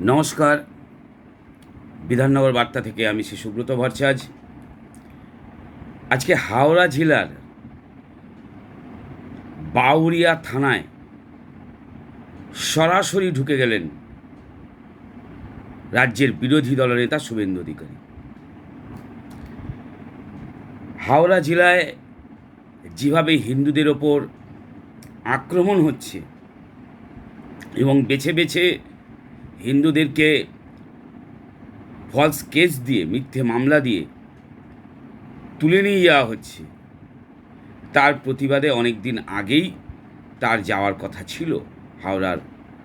নমস্কার। বিধাননগর বার্তা থেকে আমি শ্রী সুব্রত ভট্টাচার্য। আজকে হাওড়া জেলার বাউরিয়া থানায় সরাসরি ঢুকে গেলেন রাজ্যের বিরোধী দলনেতা শুভেন্দু অধিকারী। হাওড়া জেলায় যেভাবে হিন্দুদের ওপর আক্রমণ হচ্ছে এবং বেছে বেছে হিন্দুদেরকে ফলস কেস দিয়ে, মিথ্যে মামলা দিয়ে তুলে নিয়ে যাওয়া হচ্ছে। তার প্রতিবাদে অনেক দিন আগেই তার যাওয়ার কথা ছিল হাওড়ার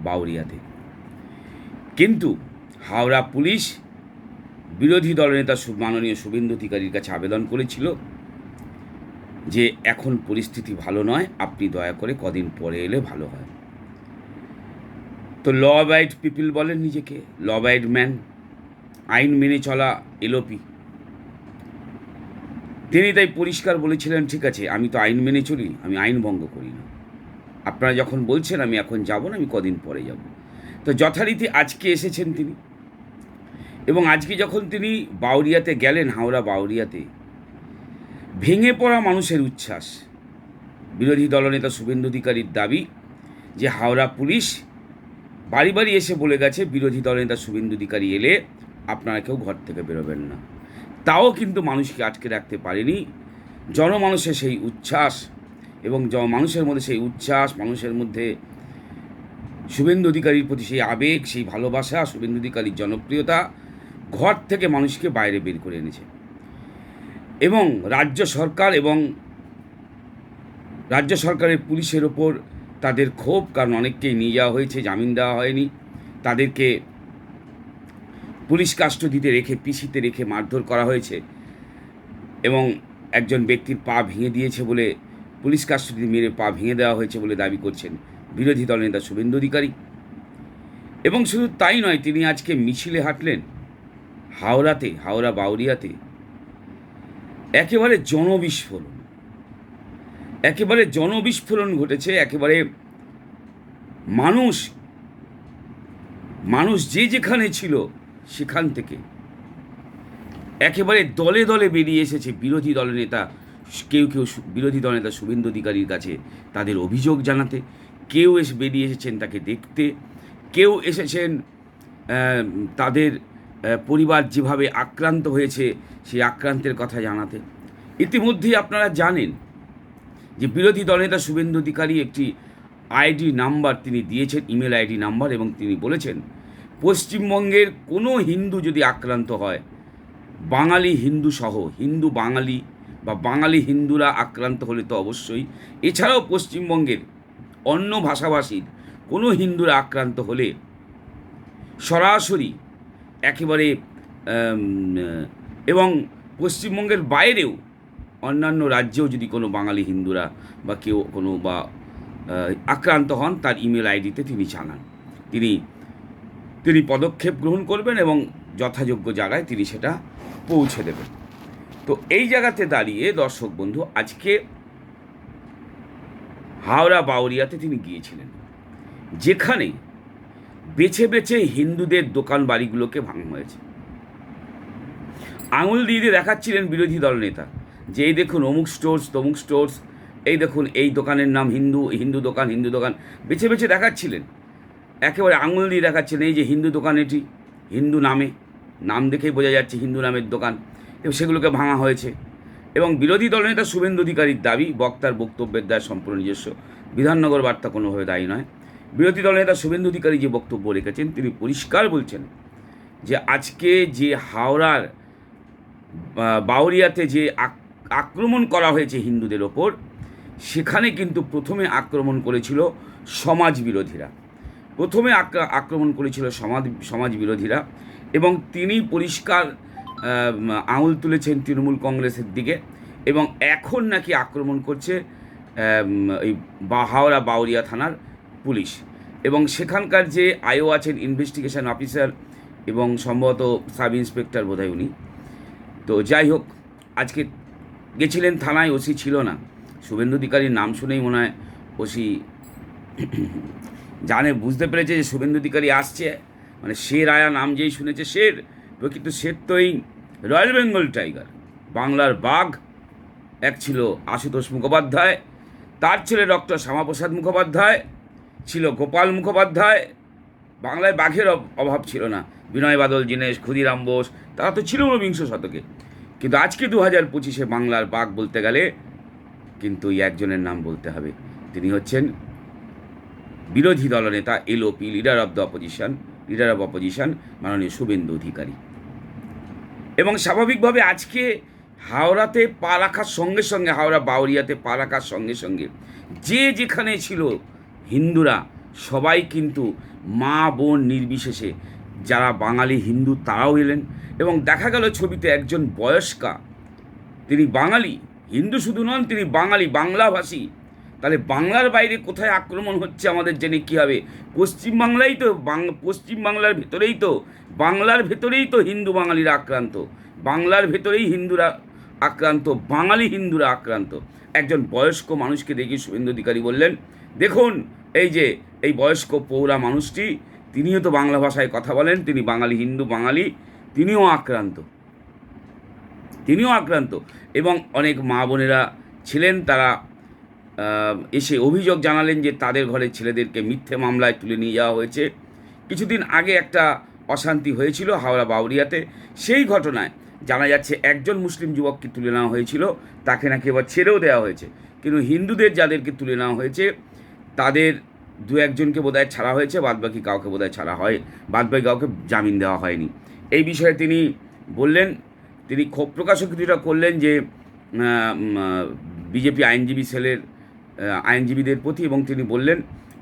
বাউরিয়াতে। কিন্তু হাওড়া পুলিশ বিরোধী দলনেতা মাননীয় শুভেন্দু অধিকারীর কাছে আবেদন করেছিল যে এখন পরিস্থিতি ভালো নয়, আপনি দয়া করে কদিন পরে এলে ভালো হয়। তো ল অ্যাবাইড পিপল বলেন নিজেকে ল অ্যাবাইড ম্যান আইন মেনে চলা এলোপি তিনি তাই পরিষ্কার বলেছিলেন, ঠিক আছে, আমি তো আইন মেনে চলি, আমি আইন ভঙ্গ করি না। আপনারা যখন বলছেন, আমি এখন যাব না, আমি কদিন পরে যাব। তো যথারীতি আজকে এসেছেন তিনি। এবং আজকে যখন তিনি বাউরিয়াতে গেলেন, হাওড়া বাউরিয়াতে, ভেঙে পড়া মানুষের উচ্ছ্বাস। বিরোধী দলনেতা শুভেন্দু অধিকারীর দাবি যে হাওড়া পুলিশ বাড়ি বাড়ি এসে বলে গেছে, বিরোধী দলের নেতা শুভেন্দু অধিকারী এলে আপনারা কেউ ঘর থেকে বেরোবেন না। তাও কিন্তু মানুষকে আটকে রাখতে পারেনি। জনমানুষের সেই উচ্ছ্বাস এবং মানুষের মধ্যে সেই উচ্ছ্বাস, মানুষের মধ্যে শুভেন্দু অধিকারীর প্রতি সেই আবেগ, সেই ভালোবাসা, শুভেন্দু অধিকারীর জনপ্রিয়তা ঘর থেকে মানুষকে বাইরে বের করে এনেছে। এবং রাজ্য সরকার এবং রাজ্য সরকারের পুলিশের ওপর তাদের ক্ষোভ, কারণ অনেককেই নিয়ে যাওয়া হয়েছে, জামিন দেওয়া হয়নি। তাদেরকে পুলিশ কাস্টডিতে রেখে, পিসিতে রেখে মারধর করা হয়েছে এবং একজন ব্যক্তির পা ভেঙে দিয়েছে বলে পুলিশ কাস্টডি মেরে পা ভেঙে দেওয়া হয়েছে বলে দাবি করছেন বিরোধী দলনেতা শুভেন্দু অধিকারী। এবং শুধু তাই নয়, তিনি আজকে মিছিলে হাঁটলেন, হাওড়াতে, হাওড়া বাউরিয়াতে। একেবারে জনবিস্ফোরণ একেবারে জনবিস্ফোরণ ঘটেছে, একেবারে মানুষ মানুষ যে যেখানে ছিল সেখান থেকে। একেবারে দলে দলে বেরিয়ে এসেছে বিরোধী দলনেতা কেউ কেউ বিরোধী দলনেতা শুভেন্দু অধিকারীর কাছে তাদের অভিযোগ জানাতে। কেউ এসে বেরিয়ে এসেছেন তাকে দেখতে। কেউ এসেছেন তাদের পরিবার যেভাবে আক্রান্ত হয়েছে সেই আক্রান্তের কথা জানাতে। ইতিমধ্যেই আপনারা জানেন যে বিরোধী দলনেতা শুভেন্দু অধিকারী একটি আইডি নাম্বার, তিনি দিয়েছেন, ইমেল আইডি নাম্বার এবং তিনি বলেছেন, পশ্চিমবঙ্গের কোনো হিন্দু যদি আক্রান্ত হয়, বাঙালি হিন্দু সহ, হিন্দু বাঙালি বা বাঙালি হিন্দুরা আক্রান্ত হলে তো অবশ্যই। এছাড়াও পশ্চিমবঙ্গের অন্য ভাষাভাষীর কোনো হিন্দুরা আক্রান্ত হলে সরাসরি একেবারে এবং পশ্চিমবঙ্গের বাইরেও অন্যান্য রাজ্যেও যদি কোনো বাঙালি হিন্দুরা বা কেউ কোনো বা আক্রান্ত হন, তার ইমেল আইডিতে তিনি জানান। তিনি তিনি পদক্ষেপ গ্রহণ করবেন এবং যথাযোগ্য জায়গায় তিনি সেটা পৌঁছে দেবেন। তো এই জায়গাতে দাঁড়িয়ে দর্শক বন্ধু, আজকে হাওড়া বাউরিয়াতে তিনি গিয়েছিলেন। যেখানে বেছে বেছে হিন্দুদের দোকান বাড়িগুলোকে ভাঙা হয়েছে। আঙুল দিয়ে দেখাচ্ছিলেন বিরোধী দল নেতা। যে এই দেখুন, অমুক স্টোর্স তমুক স্টোর্স এই দেখুন, এই দোকানের নাম হিন্দু হিন্দু দোকান হিন্দু দোকান। বেছে বেছে দেখাচ্ছিলেন। একেবারে আঙুল দিয়ে দেখাচ্ছেন এই যে হিন্দু দোকান এটি, হিন্দু নামে। নাম দেখেই বোঝা যাচ্ছে হিন্দু নামের দোকান। এবং সেগুলোকে ভাঙা হয়েছে। এবং বিরোধী দলনেতা শুভেন্দু অধিকারীর দাবি, বক্তার বক্তব্যের দায় সম্পূর্ণ নিজস্ব। বিধাননগর বার্তা কোনোভাবে দায়ী নয়। বিরোধী দলনেতা শুভেন্দু অধিকারী যে বক্তব্য রেখেছেন, তিনি পরিষ্কার বলছেন যে আজকে যে হাওড়ার বাউরিয়াতে যে আক- আক্রমণ করা হয়েছে হিন্দুদের ওপর সেখানে কিন্তু প্রথমে আক্রমণ করেছিল সমাজ বিরোধীরা প্রথমে আক্রা- আক্রমণ করেছিল সমাজ সমাজ বিরোধীরা এবং তিনি পরিষ্কার আঙুল তুলেছেন তৃণমূল কংগ্রেসের দিকে এবং এখন নাকি আক্রমণ করছে এই হাওড়া বাউরিয়া থানার পুলিশ এবং সেখানকার যে আইও আছেন ইনভেস্টিগেশন অফিসার এবং সম্ভবত সাব ইন্সপেক্টর বোধহয় উনি। তো যাই হোক, আজকে গেছিলেন থানায়, ওসি ছিল না। শুভেন্দু অধিকারীর নাম শুনেই মনে হয় ওসি জানে, বুঝতে পেরেছে যে শুভেন্দু অধিকারী আসছে। মানে শের আয়া নাম যেই শুনেছে শের প্রকৃত শের তো এই রয়্যাল বেঙ্গল টাইগার। বাংলার বাঘ, এক ছিল আশুতোষ মুখোপাধ্যায়, তার ছেলে ডক্টর শ্যামাপ্রসাদ মুখোপাধ্যায়, ছিল গোপাল মুখোপাধ্যায়। বাংলায় বাঘের অভাব ছিল না। বিনয় বাদল, জিনেশ, ক্ষুদিরাম বোস, তারা তো ছিল ঊনবিংশ শতকে। কিন্তু আজকে দু হাজার পঁচিশে বাংলার বাঘ বলতে গেলে কিন্তু একজনের নাম বলতে হবে। তিনি হচ্ছেন বিরোধী দলনেতা, LOP leader of the opposition leader of opposition মাননীয় শুভেন্দু অধিকারী। এবং স্বাভাবিকভাবে আজকে হাওড়াতে পা রাখার সঙ্গে সঙ্গে, হাওড়া বাউরিয়াতে পা রাখার সঙ্গে সঙ্গে যে যেখানে ছিল হিন্দুরা, সবাই কিন্তু মা বোন নির্বিশেষে যারা বাঙালি হিন্দু তারাও এলেন। এবং দেখা গেল ছবিতে একজন বয়স্কা, তিনি বাঙালি হিন্দু শুধু নন, তিনি বাঙালি, বাংলাভাষী। তাহলে বাংলার বাইরে কোথায় আক্রমণ হচ্ছে আমাদের জেনে কী হবে? পশ্চিমবাংলাই তো পশ্চিমবাংলার ভেতরেই তো, বাংলার ভেতরেই তো হিন্দু বাঙালিরা আক্রান্ত। বাংলার ভেতরেই হিন্দুরা আক্রান্ত, বাঙালি হিন্দুরা আক্রান্ত। একজন বয়স্ক মানুষকে দেখি শুভেন্দু অধিকারী বললেন, দেখুন, এই যে, এই বয়স্ক পৌরা মানুষটি, তিনিও তো বাংলা ভাষায় কথা বলেন, তিনি বাঙালি, হিন্দু বাঙালি, তিনিও আক্রান্ত। তিনিও আক্রান্ত। এবং অনেক মা বোনেরা ছিলেন, তারা এসে অভিযোগ জানালেন যে তাদের ঘরে ছেলেদেরকে মিথ্যে মামলায় তুলে নিয়ে যাওয়া হয়েছে। কিছুদিন আগে একটা অশান্তি হয়েছিল হাওড়া বাউরিয়াতে। সেই ঘটনায় জানা যাচ্ছে একজন মুসলিম যুবককে তুলে নেওয়া হয়েছিল, তাকে নাকি এবার ছেড়েও দেওয়া হয়েছে। কিন্তু হিন্দুদের যাদেরকে তুলে নেওয়া হয়েছে, তাদের দু একজনকে বোধহয় ছাড়া হয়েছে, বাদবাকি কাউকে বোধহয় ছাড়া হয়, বাদবাকি কাউকে জামিন দেওয়া হয়নি। এই বিষয়ে তিনি বললেন তিনি ক্ষোভ প্রকাশও কিছুটা করলেন যে বিজেপি আইনজীবী সেলের আইনজীবীদের প্রতি এবং তিনি বললেন,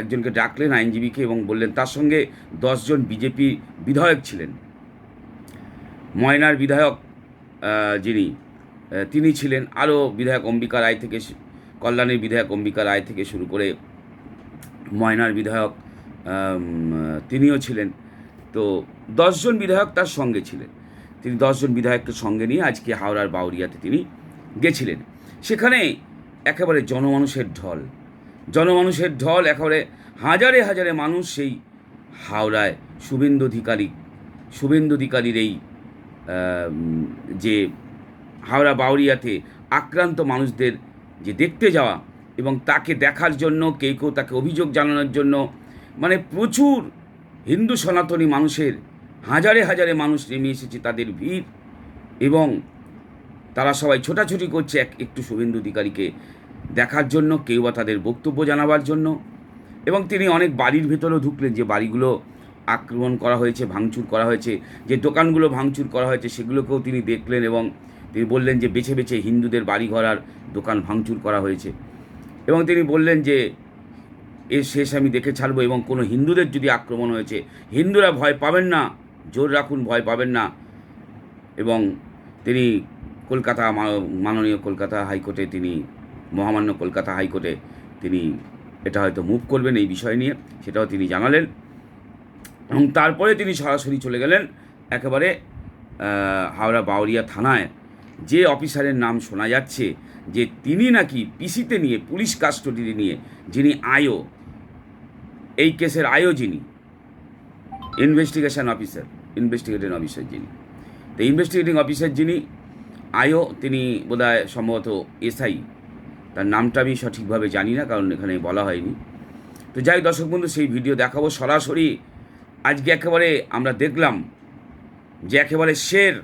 একজনকে ডাকলেন আইনজীবীকে এবং বললেন, তার সঙ্গে দশজন বিজেপি বিধায়ক ছিলেন। ময়নার বিধায়ক যিনি তিনি ছিলেন। আরও বিধায়ক অম্বিকা রায় থেকে কল্যাণের বিধায়ক অম্বিকা রায় থেকে শুরু করে ময়নার বিধায়ক তিনিও ছিলেন। তো দশজন বিধায়ক তার সঙ্গে ছিলেন। তিনি দশজন বিধায়ককে সঙ্গে নিয়ে আজকে হাওড়ার বাউরিয়াতে তিনি গেছিলেন। সেখানে একেবারে জনমানুষের ঢল। জনমানুষের ঢল, একেবারে হাজারে হাজারে মানুষ সেই হাওড়ায় শুভেন্দু অধিকারী, শুভেন্দু অধিকারীর এই যে হাওড়া বাউরিয়াতে আক্রান্ত মানুষদের যে দেখতে যাওয়া এবং তাকে দেখার জন্য, কেউ কেউ তাকে অভিযোগ জানানোর জন্য মানে প্রচুর হিন্দু সনাতনী মানুষের হাজারে হাজারে মানুষ নেমে এসেছে তাদের ভিড় এবং তারা সবাই ছোটাছুটি করছে এক, একটু শুভেন্দু অধিকারীকে দেখার জন্য, কেউ বা তাদের বক্তব্য জানাবার জন্য। এবং তিনি অনেক বাড়ির ভেতরেও ঢুকলেন যে বাড়িগুলো আক্রমণ করা হয়েছে, ভাঙচুর করা হয়েছে, যে দোকানগুলো ভাঙচুর করা হয়েছে সেগুলোকেও তিনি দেখলেন এবং তিনি বললেন যে বেছে বেছে হিন্দুদের বাড়িঘর আর দোকান ভাঙচুর করা হয়েছে। এবং তিনি বললেন যে, এর শেষ আমি দেখে ছাড়বো এবং কোনো হিন্দুদের যদি আক্রমণ হয়েছে, হিন্দুরা ভয় পাবেন না। জোর রাখুন, ভয় পাবেন না। এবং তিনি কলকাতা মাননীয় কলকাতা হাইকোর্টে তিনি, মহামান্য কলকাতা হাইকোর্টে তিনি এটা হয়তো মুভ করবেন এই বিষয় নিয়ে, সেটাও তিনি জানালেন। এবং তারপরে তিনি সরাসরি চলে গেলেন একেবারে হাওড়া বাউরিয়া থানায়। যে অফিসারের নাম শোনা যাচ্ছে যে তিনি নাকি পিসিতে নিয়ে, পুলিশ কাস্টডিতে নিয়ে, যিনি আয়ো এই কেসের আয়ো যিনি ইনভেস্টিগেশন অফিসার ইনভেস্টিগেটিং অফিসার যিনি। তো ইনভেস্টিগেটিং অফিসার যিনি আয়ো তিনি বোধহয় সম্ভবত এসআই। তার নামটা আমি সঠিকভাবে জানি না, কারণ এখানে বলা হয়নি। তো যাই দর্শক বন্ধু, সেই ভিডিও দেখাবো সরাসরি। আজকে একেবারে আমরা দেখলাম যে একেবারে শের,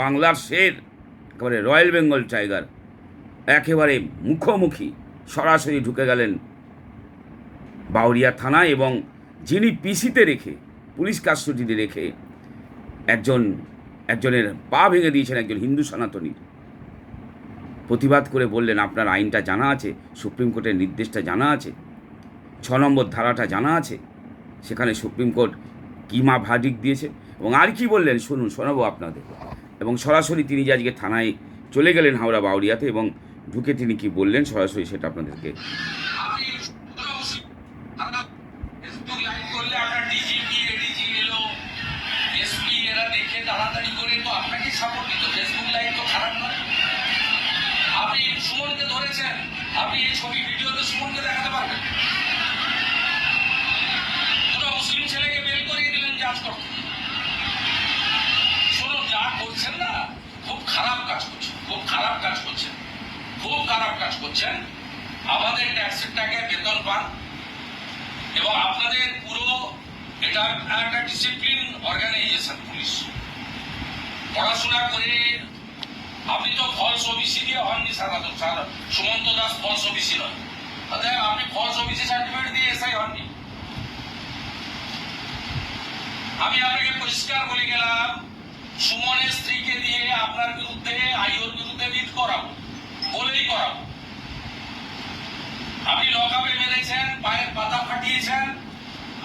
বাংলার শের, একেবারে রয়্যাল বেঙ্গল টাইগার, একেবারে মুখোমুখি সরাসরি ঢুকে গেলেন বাউরিয়া থানায় এবং যিনি পিসিতে রেখে, পুলিশ কাস্টডিতে রেখে একজন, একজনের পা ভেঙে দিয়েছেন একজন হিন্দু সনাতনীর প্রতিবাদ করে বললেন, আপনার আইনটা জানা আছে, সুপ্রিম কোর্টের নির্দেশটা জানা আছে, ছ নম্বর ধারাটা জানা আছে, সেখানে সুপ্রিম কোর্ট কী মা ভার্ডিক দিয়েছে? এবং আর কি বললেন, শুনুন, শোনাবো আপনাদের। এবং সরাসরি তিনি যে আজকে থানায় চলে গেলেন হাওড়া বাউরিয়াতে এবং ঢুকে তিনি কি বললেন, সরাসরি সেটা আপনাদেরকে আপনাকে সাপোর্টিত ফেসবুক লাইভ তো খারাপ নয়। আপনি সুমনকে ধরেছেন। আপনি এই ছবি, ভিডিওতে সুমনকে দেখাতে পারবেন। দুটো মুসলিম ছেলেকে বের করিয়ে দিলেন জাজ করতে। শুনুন, যা করছেন না, খুব খারাপ কাজ করছেন, খুব খারাপ কাজ করছেন, খুব খারাপ কাজ করছেন। আমাদের ট্যাক্সের টাকায় বেতন পান। এবং আপনাদের পুরো এটা একটা ডিসিপ্লিন অর্গানাইজেশন পুলিশ। পড়াশোনা করে, আপনি তো ফলস ওবিসি দিয়ে হননি সারা সুমন্ত দাস ফলস ওবিসি নয় অতএব আপনি ফলস ওবিসি সার্টিফিকেট দিয়ে এসআই হননি। আমি আপনাকে পরিষ্কার বলে গেলাম, সুমনের স্ত্রীকে দিয়ে আপনার বিরুদ্ধে, আইওর বিরুদ্ধে রিট করাবো, বলেই করাবো। আপনি লকআপে মেরেছেন, পায়ের পাতা ফাটিয়েছেন,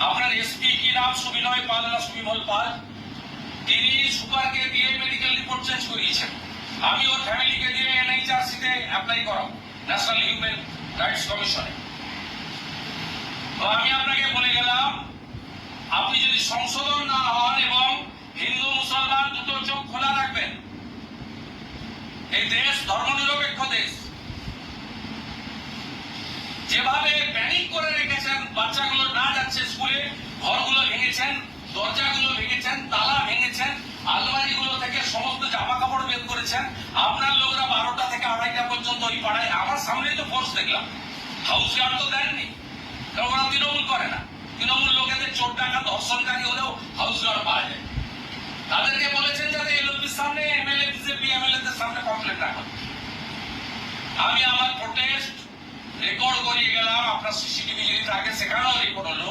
আপনার এসপি কি নাম? সুবিনয় পাল না সুবিমল পাল? তিনি সুপারকে দিয়ে মেডিকেল রিপোর্ট চেঞ্জ করিয়েছেন। আমি ওর ফ্যামিলিকে দিয়ে এনএইচআরসি তে অ্যাপ্লাই করাবো ন্যাশনাল হিউম্যান রাইটস কমিশনে তো আমি আপনাকে বলে গেলাম, আপনি যদি সংশোধন না হন এবং হিন্দু, মুসলমান দুটো চোখ খোলা রাখবেন, এই দেশ ধর্মনিরপেক্ষ দেশ। যেভাবে প্যানিক করে রেখেছেন, বাচ্চাগুলো না যাচ্ছে স্কুলে, ঘরগুলো ভেঙেছেন দরজাগুলো ভেঙেছেন, তালা ভেঙেছেন, আলমারিগুলো থেকে সমস্ত জামা কাপড় বের করেছেন। আপনার লোকরা বারোটা থেকে আড়াইটা পর্যন্ত ওই পাড়ায়, আমার সামনেই তো ফোর্স দেখলাম। হাউস গার্ড তো দেননি। কারণ ওরা তৃণমূল করে না? তৃণমূল লোকেদের চোর টাকা ধর্ষণকারী হলেও হাউস গার্ড পাওয়া যায়। তাদেরকে বলেছেন যাতে এলওপির সামনে এমএলএ বিজেপি এমএলএ দের সামনে কমপ্লেন রাখুন আমি আমার প্রোটেস্ট রেকর্ড করিয়ে গেলাম, আপনার সিসিটিভি যদি থাকে সেখানেও রেকর্ড হলো।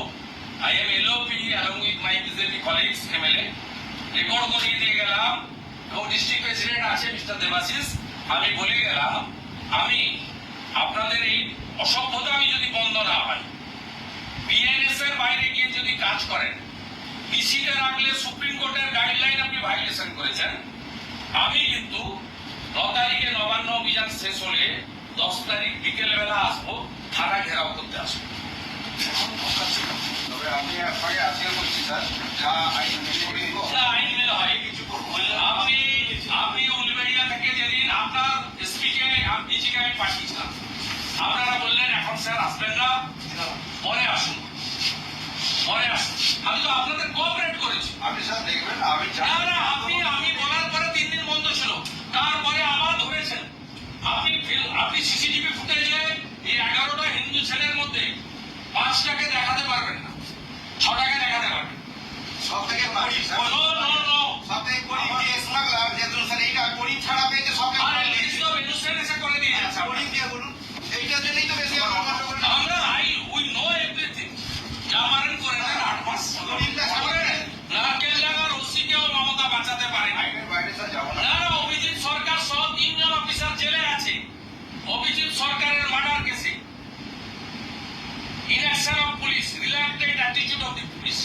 I am LOP along with my BJP colleagues MLA record করিয়ে দিয়ে গেলাম। এবং ডিস্ট্রিক্ট প্রেসিডেন্ট আছে মিস্টার দেবাশিস? আমি বলে গেলাম, আমি আপনাদের এই অসভ্যতা আমি যদি বন্ধ না হয় বিএনএস এর বাইরে গিয়ে যদি কাজ করেন পিসিতে রাখলে সুপ্রিম কোর্টের গাইডলাইন আপনি ভাইলেশন করেছেন। আমি কিন্তু ন তারিখে নবান্ন অভিযান শেষ হলে দশ তারিখ বিকেল বেলা আসব, থানা ঘেরাও করতে আসব। তবে আমি আপনাকে আজকে বলছি স্যার যা আইন মেনে করে আইন মেনে হয় কিছু আপনি আপনি উলবেড়িয়া থেকে যেদিন আপনার আমি পাঠিয়েছিলাম বললেন এখন স্যার আসবেন না পরে আসুন পরে আসুন আমি তো আপনাদের কোঅপারেট করেছি। আপনি স্যার দেখবেন আমি না না আপনি আমি বলার পরে তিন দিন বন্ধ ছিল তারপরে আবার ধরেছেন আপনি ফিল- আপনি সিসিটিভি ফুটেজে এই এগারোটা হিন্দু ছেলের মধ্যে পাঁচটাকে দেখাতে পারবেন না ছটাকে দেখাতে পারবেন সব থেকে বাড়ি স্যার নো নো নো সব থেকে গরিব যে স্মাগলার যে ধরুন স্যার এইটা গরিব ছাড়া পেয়েছে সব থেকে আর বড় লিস্ট অফ ইনস্ট্যান্স করে দিয়েছেন আচ্ছা, গরিব দিয়ে বলুন এইটার জন্যই তো বেশি আমার মনে করেন আমরা আই উই নো এভরিথিং জামারেন করে দেন আট মাস করে নারকেল লাগার ওসিকেও মমতা বাঁচাতে পারে না আইনের বাইরে স্যার যাব না না না অভিজিৎ সরকার সহ তিনজন অফিসার জেলে আছে অভিজিৎ সরকারের মার্ডার কেসে inaction of police reluctant of the police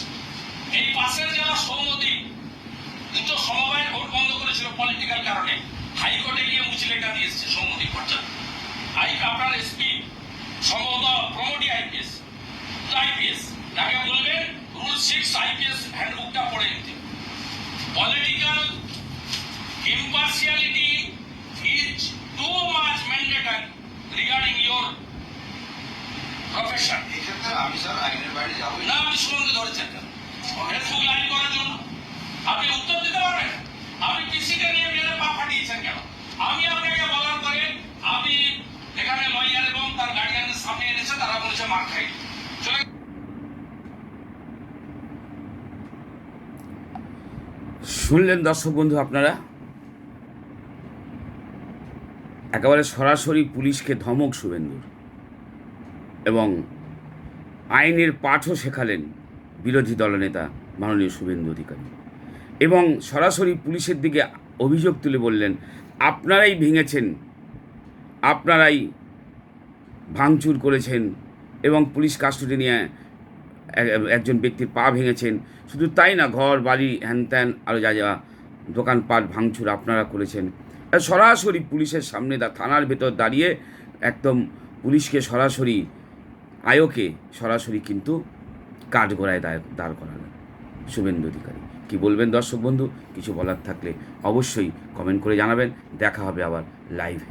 এই পাশের জেলা সৌমতি দুটো সমবায় ভোট বন্ধ করেছিল পলিটিক্যাল কারণে। হাইকোর্টে গিয়ে মুচলেখা দিয়ে এসছে সৌমতি পর্যন্ত আই আপনার এসপি সম্ভবত প্রমোটি আইপিএস আইপিএস তাকে বলবেন রুল সিক্স আইপিএস হ্যান্ডবুকটা পড়ে নিতে। Political impartiality is too much mandatory regarding your এই আমি স্যার আইনের বাইরে যাব। না আপনি সুমনকে ধরেছেন কেন? ফেসবুক লাইভ করার জন্য। আপনি উত্তর দিতে পারবেন? আপনি পিসিকে নিয়ে মেরে পা ফাটিয়েছেন কেন? আমি আপনাকে বলার পরে আপনি এখানে লয়ার এবং তার গার্ডিয়ানের সামনে এনেছে তারা বলেছে মার খাই। শুনলেন দর্শক বন্ধু আপনারা? একেবারে সরাসরি পুলিশকে ধমক শুভেন্দুর। আইনের পাঠও শেখালেন বিরোধী দলনেতা মাননীয় শুভেন্দু অধিকারী। এবং সরাসরি পুলিশের দিকে অভিযোগ তুলে বললেন, আপনারাই ভেঙেছেন, আপনারাই ভাঙচুর করেছেন এবং পুলিশ কাস্টডি নিয়ে একজন ব্যক্তির পা ভেঙেছেন। শুধু তাই না, ঘর, বাড়ি হ্যান ত্যান আরও যা যা দোকানপাট, ভাঙচুর আপনারা করেছেন। সরাসরি পুলিশের সামনে থানার ভেতর দাঁড়িয়ে একদম পুলিশকে সরাসরি আয়োকে সরাসরি কিন্তু কাঠগড়ায় দায়, দাঁড় করানো শুভেন্দু অধিকারী। কী বলবেন দর্শক বন্ধু? কিছু বলার থাকলে অবশ্যই কমেন্ট করে জানাবেন। দেখা হবে আবার লাইভে